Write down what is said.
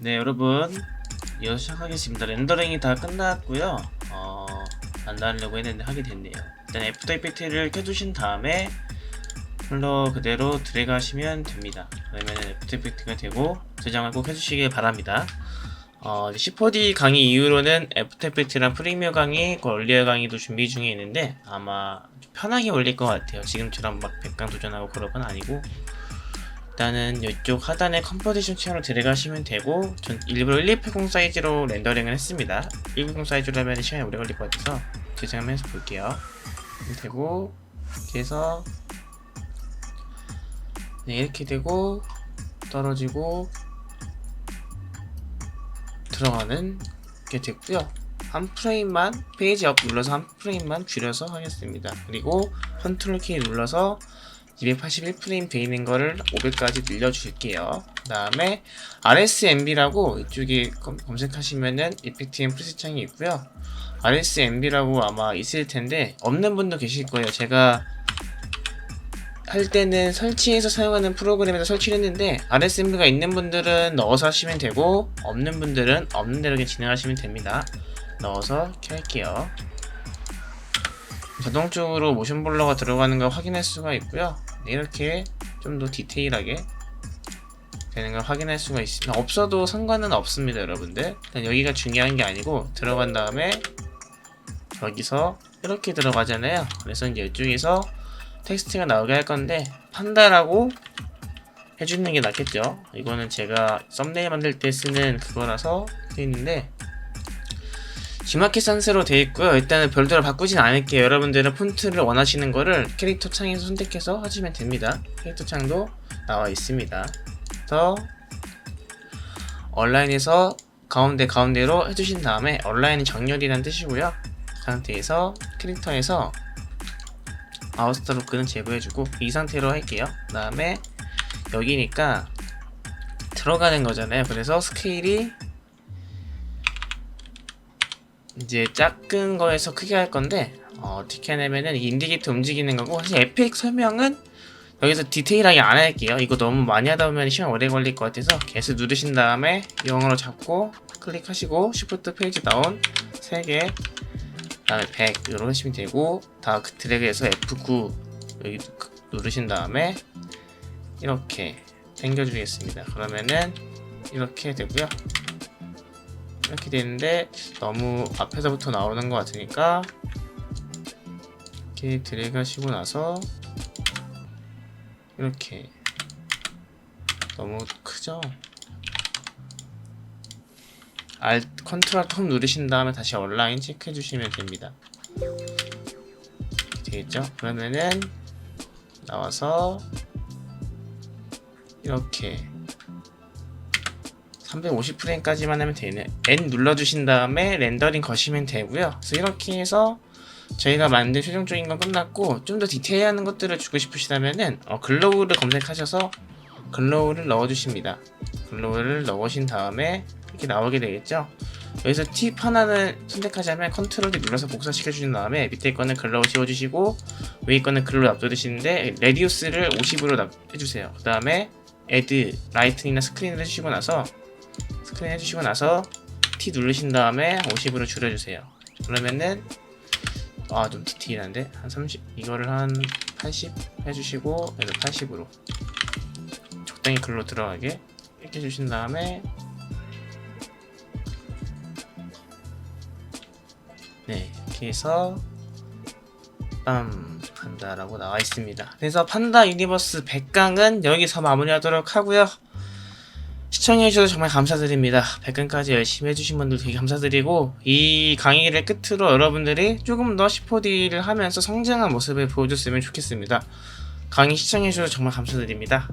네 여러분. 이어 시작하겠습니다. 렌더링이 다 끝났고요. 어, 안 하려고 했는데 하게 됐네요. 일단 애프터 이펙트를 켜두신 다음에 폴더 그대로 드래그 하시면 됩니다. 그러면 애프터 이펙트가 되고 저장을 꼭 해주시길 바랍니다. 어, 이제 C4D 강의 이후로는 애프터 이펙트랑 프리미어 강의, 그 얼리어 강의도 준비 중에 있는데 아마 좀 편하게 올릴 것 같아요. 지금처럼 막 100강 도전하고 그런 건 아니고 일단은 이쪽 하단에 컴포지션 취향으로 들어가시면 되고 전 일부러 1280 사이즈로 렌더링을 했습니다. 1280 사이즈로 하면 시간이 오래 걸릴 것 같아서 해서 볼게요. 되고 이렇게 해서 네 이렇게 되고 떨어지고 들어가는 게 됐고요. 한 프레임만 페이지 업 눌러서 한 프레임만 줄여서 하겠습니다. 그리고 컨트롤 키 눌러서 281프레임 돼 있는 거를 500까지 늘려주실게요. 그 다음에 RSMB라고 이쪽에 검, 검색하시면은 이펙트 앤 프리셋 창이 있고요. RSMB라고 아마 있을 텐데 없는 분도 계실 거예요. 제가 할 때는 설치해서 사용하는 프로그램에다 설치를 했는데 RSMB가 있는 분들은 넣어서 하시면 되고 없는 분들은 없는 대로 진행하시면 됩니다. 넣어서 켤게요. 자동적으로 모션 블러가 들어가는 걸 확인할 수가 있고요. 이렇게 좀 더 디테일하게 되는 걸 확인할 수가 있습니다. 없어도 상관은 없습니다, 여러분들. 일단 여기가 중요한 게 아니고 들어간 다음에 여기서 이렇게 들어가잖아요. 그래서 이제 이쪽에서 텍스트가 나오게 할 건데 판다라고 해주는 게 낫겠죠. 이거는 제가 썸네일 만들 때 쓰는 그거라서 돼 있는데 G마켓 산스로 되어 있고요. 일단은 별도로 바꾸진 않을게요. 여러분들은 폰트를 원하시는 거를 캐릭터 창에서 선택해서 하시면 됩니다. 캐릭터 창도 나와 있습니다. 더 온라인에서 가운데 가운데로 해주신 다음에 온라인이 정렬이라는 뜻이고요. 그 상태에서 캐릭터에서 아웃스터 로크는 제거해주고 이 상태로 할게요. 그 다음에 여기니까 들어가는 거잖아요. 그래서 스케일이 이제 작은 거에서 크게 할 건데 어, 떻게 하냐면은 이 인디게이터 움직이는 거고 사실 에픽 설명은 여기서 디테일하게 안 할게요. 이거 너무 많이 하다 보면 시간 오래 걸릴 것 같아서 계속 누르신 다음에 영어로 잡고 클릭하시고 시프트 페이지 다운 3개 그다음에 100 이렇게 하시면 되고 다그 드래그해서 F9 여기 누르신 다음에 이렇게 당겨주겠습니다. 그러면은 이렇게 되고요 이렇게 되는데 너무 앞에서부터 나오는 것 같으니까 이렇게 드래그 하시고 나서 이렇게 너무 크죠? Alt 컨트롤 톱 누르신 다음에 다시 온라인 체크해 주시면 됩니다. 되겠죠? 그러면은 나와서 이렇게 350프레임까지만 하면 되네. N 눌러주신 다음에 렌더링 거시면 되고요. 그래서 이렇게 해서 저희가 만든 최종적인 건 끝났고 좀 더 디테일한 것들을 주고 싶으시다면은 어, 글로우를 검색하셔서 글로우를 넣어주십니다. 글로우를 넣으신 다음에 이렇게 나오게 되겠죠. 여기서 팁 하나는 선택하자면 컨트롤 D 눌러서 복사시켜 주신 다음에 밑에 거는 글로우 지워주시고 위에 거는 글로우 놔둬두시는데 레디우스를 50으로 해주세요. 그 다음에 애드 라이트닝이나 스크린을 해주시고 나서 스크린 해주시고 나서 T 누르신 다음에 50으로 줄여주세요. 그러면은 아 좀 디테일한데 한 30 이거를 한 80 해주시고 얘도 80으로 적당히 글로 들어가게 이렇게 해주신 다음에 네 이렇게 해서 빰 한다라고 나와 있습니다. 그래서 판다 유니버스 100강은 여기서 마무리하도록 하고요. 시청해주셔서 정말 감사드립니다. 100강까지 열심히 해주신 분들 되게 감사드리고, 이 강의를 끝으로 여러분들이 조금 더 10호D를 하면서 성장한 모습을 보여줬으면 좋겠습니다. 강의 시청해주셔서 정말 감사드립니다.